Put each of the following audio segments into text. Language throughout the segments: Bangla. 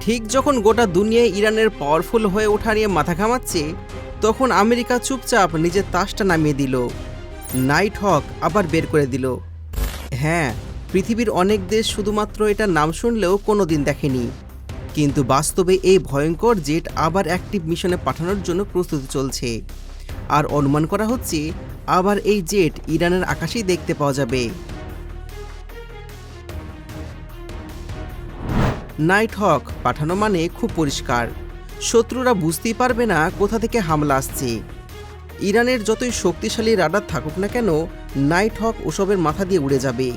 ঠিক যখন গোটা দুনিয়ায় ইরানের পাওয়ারফুল হয়ে ওঠা নিয়ে মাথা ঘামাচ্ছে, তখন আমেরিকা চুপচাপ নিজের তাসটা নামিয়ে দিল। নাইট হক আবার বের করে দিল। হ্যাঁ পৃথিবীর অনেক দেশ শুধুমাত্র এটার নাম শুনলেও কোনো দিন দেখেনি। কিন্তু বাস্তবে এই ভয়ঙ্কর জেট আবার অ্যাক্টিভ মিশনে পাঠানোর জন্য প্রস্তুতি চলছে। আর অনুমান করা হচ্ছে, আবার এই জেট ইরানের আকাশেই দেখতে পাওয়া যাবে। নাইট হক পাঠানো মানে খুব পরিষ্কার। শত্রুরা বুঝতেই পারবে না কোথা থেকে হামলা আসছে। ইরানের যতই শক্তিশালী রাডার থাকুক না কেন, নাইট হক ওসবের মাথা দিয়ে উড়ে যাবে।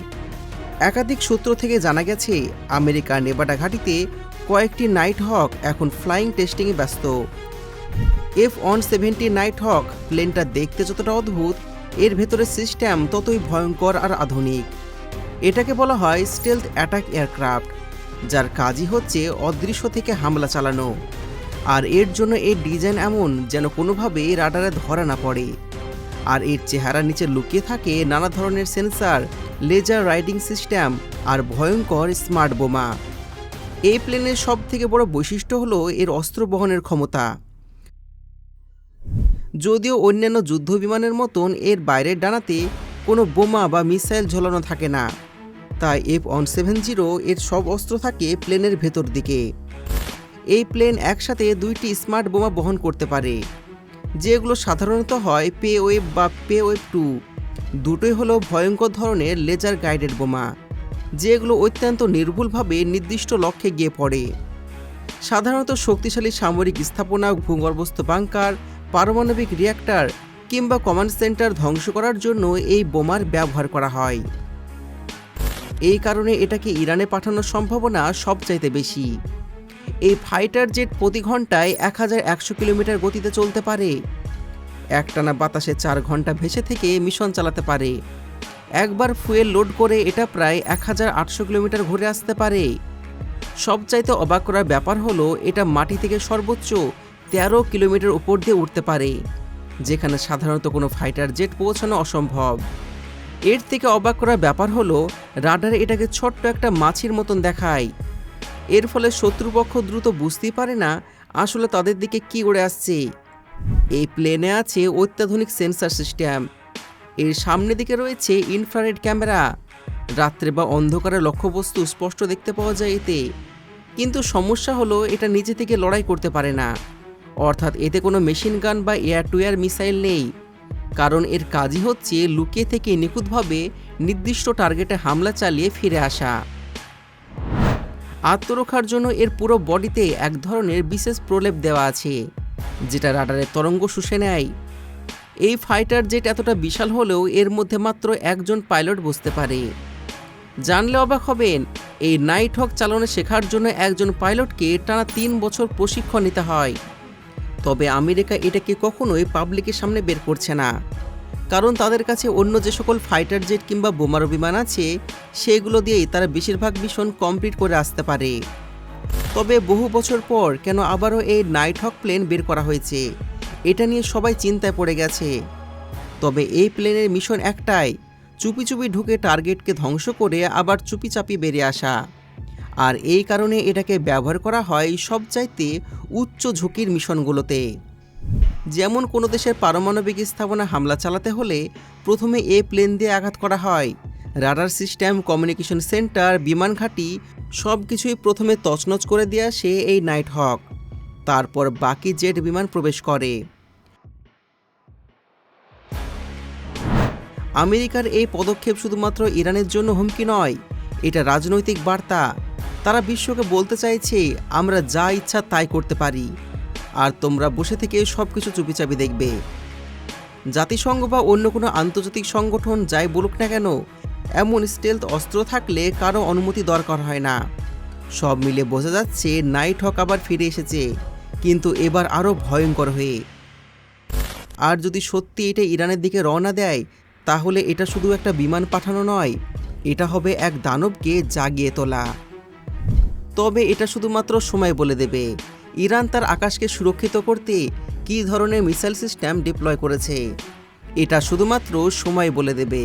একাধিক সূত্র থেকে জানা গেছে, আমেরিকার নেবাডা ঘাঁটিতে কয়েকটি নাইট হক এখন ফ্লাইং টেস্টিংয়ে ব্যস্ত। এফ ওয়ান সেভেন্টি নাইট হক প্লেনটা দেখতে যতটা অদ্ভুত, এর ভেতরে সিস্টেম ততই ভয়ঙ্কর আর আধুনিক। এটাকে বলা হয় স্টেলথ অ্যাটাক এয়ারক্রাফট। যার কাজই হচ্ছে অদৃশ্য থেকে হামলা চালানো। আর এর জন্য এর ডিজাইন এমন যেন কোনোভাবে রাডারে ধরা না পড়ে। আর এর চেহারা নিচে লুকিয়ে থাকে নানা ধরনের সেন্সার, লেজার রাইডিং সিস্টেম আর ভয়ঙ্কর স্মার্ট বোমা। এই প্লেনের সব থেকে বড় বৈশিষ্ট্য হলো এর অস্ত্র বহনের ক্ষমতা। যদিও অন্যান্য যুদ্ধ বিমানের মতন এর বাইরের ডানাতে কোনো বোমা বা মিসাইল ঝোলানো থাকে না তাই এফ ওয়ান সেভেন জিরো এর সব অস্ত্র থাকে প্লেনের ভেতর দিকে। এই প্লেন একসাথে দুইটি স্মার্ট বোমা বহন করতে পারে, যেগুলো সাধারণত হয় পে ওয়েব বা পে ওয়েব টু দুটোই হলো ভয়ঙ্কর ধরনের লেজার গাইডেড বোমা, যেগুলো অত্যন্ত নির্ভুলভাবে নির্দিষ্ট লক্ষ্যে গিয়ে পড়ে। সাধারণত শক্তিশালী সামরিক স্থাপনা, ভূগর্ভস্থ বাংকার পারমাণবিক রিয়্যাক্টর কিংবা কমান্ড সেন্টার ধ্বংস করার জন্য এই বোমার ব্যবহার করা হয়। এই কারণে এটাকে ইরানে পাঠানোর সম্ভাবনা সবচাইতে বেশি। এই ফাইটার জেট প্রতি ঘন্টায় এক হাজার একশো কিলোমিটার গতিতে চলতে পারে। একটানা বাতাসে চার ঘণ্টা ভেসে থেকে মিশন চালাতে পারে। একবার ফুয়েল লোড করে এটা প্রায় এক হাজার আটশো কিলোমিটার ঘুরে আসতে পারে। সবচাইতে অবাক করার ব্যাপার হলো, এটা মাটি থেকে সর্বোচ্চ তেরো কিলোমিটার উপর দিয়ে উঠতে পারে, যেখানে সাধারণত কোনো ফাইটার জেট পৌঁছানো অসম্ভব। এর থেকে অবাক করার ব্যাপার হলো, রাডারে এটাকে ছোট্ট একটা মাছির মতন দেখায়। এর ফলে শত্রুপক্ষ দ্রুত বুঝতেই পারে না, আসলে তাদের দিকে কি উড়ে আসছে। এই প্লেনে আছে অত্যাধুনিক সেন্সার সিস্টেম। এর সামনের দিকে রয়েছে ইনফ্রারেড ক্যামেরা। রাত্রে বা অন্ধকারে লক্ষ্যবস্তু স্পষ্ট দেখতে পাওয়া যায় এতে। কিন্তু সমস্যা হলো, এটা নিজে থেকে লড়াই করতে পারে না। অর্থাৎ এতে কোনো মেশিন গান বা এয়ার টু এয়ার মিসাইল নেই। কারণ এর কাজই হচ্ছে লুকিয়ে থেকে নিখুঁতভাবে নির্দিষ্ট টার্গেটে হামলা চালিয়ে ফিরে আসা। আত্মরক্ষার জন্য এর পুরো বডিতে এক ধরনের বিশেষ প্রলেপ দেওয়া আছে, যেটা রাডারের তরঙ্গ শুষে নেয়। এই ফাইটার জেট এতটা বিশাল হলেও এর মধ্যে মাত্র একজন পাইলট বসতে পারে। জানলে অবাক হবেন, এই নাইট হক চালানো শেখার জন্য একজন পাইলটকে টানা তিন বছর প্রশিক্ষণ নিতে হয়। তবে আমেরিকা এটাকে কখনোই পাবলিকের সামনে বের করছে না। কারণ তাদের কাছে অন্য যে সকল ফাইটার জেট কিংবা বোমারু বিমান আছে, সেগুলো দিয়েই তারা বেশিরভাগ মিশন কমপ্লিট করে আসতে পারে। তবে বহু বছর পর কেন আবারও এই নাইট হক প্লেন বের করা হয়েছে? এটা নিয়ে সবাই চিন্তায় পড়ে গেছে। তবে এই প্লেনের মিশন একটাই, চুপি চুপি ঢুকে টার্গেটকে ধ্বংস করে আবার চুপি চাপি বেরিয়ে আসা। আর এই কারণে এটাকে ব্যবহার করা হয় সবচাইতে উচ্চ ঝুঁকির মিশনগুলোতে। যেমন কোনো দেশের পারমাণবিক স্থাপনা হামলা চালাতে হলে প্রথমে এ প্লেন দিয়ে আঘাত করা হয়। রাডার সিস্টেম, কমিউনিকেশন সেন্টার, বিমান ঘাঁটি সব কিছুই প্রথমে তছনছ করে দিয়ে সে এই নাইট হক। তারপর বাকি জেট বিমান প্রবেশ করে। আমেরিকার এই পদক্ষেপ শুধুমাত্র ইরানের জন্য হুমকি নয়, এটা রাজনৈতিক বার্তা। তারা বিশ্বকে বলতে চাইছে, আমরা যা ইচ্ছা তাই করতে পারি। আর তোমরা বসে থেকে সব কিছু চুপিচাপি দেখবে। জাতিসংঘ বা অন্য কোনো আন্তর্জাতিক সংগঠন যাই বলুক না কেন, এমন স্টেলথ অস্ত্র থাকলে কারও অনুমতি দরকার হয় না। সব মিলে বোঝা যাচ্ছে নাইট হক আবার ফিরে এসেছে। কিন্তু এবার আরও ভয়ঙ্কর হয়ে। আর যদি সত্যি এটা ইরানের দিকে রওনা দেয়, তাহলে এটা শুধু একটা বিমান পাঠানো নয়, এটা হবে এক দানবকে জাগিয়ে তোলা। তবে এটা শুধুমাত্র সময় বলে দেবে। ইরান তার আকাশকে সুরক্ষিত করতে কী ধরনের মিসাইল সিস্টেম ডিপ্লয় করেছে, এটা শুধুমাত্র সময় বলে দেবে।